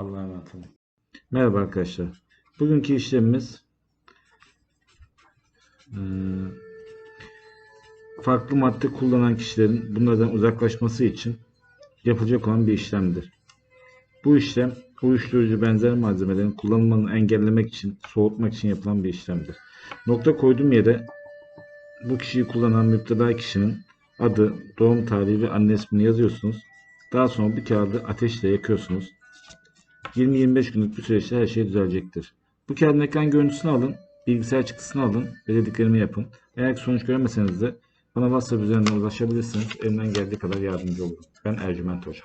Allah'a emanet olun. Merhaba arkadaşlar. Bugünkü işlemimiz eee, farklı madde kullanan kişilerin bunlardan uzaklaşması için yapılacak olan bir işlemdir. Bu işlem uyuşturucu benzer malzemelerin kullanımını engellemek için, soğutmak için yapılan bir işlemdir. Nokta koyduğum yere bu kişiyi kullanan müptela kişinin adı, doğum tarihi ve anne ismini yazıyorsunuz. Daha sonra bu kağıdı ateşle yakıyorsunuz. 20-25 günlük bir süreçte her şey düzelecektir. Bu kağıdın ekran görüntüsünü alın, bilgisayar çıktısını alın ve dediklerimi yapın. Eğer sonuç göremeseniz de bana WhatsApp üzerinden ulaşabilirsiniz. Elimden geldiği kadar yardımcı olurum. Ben Ercüment Hoca.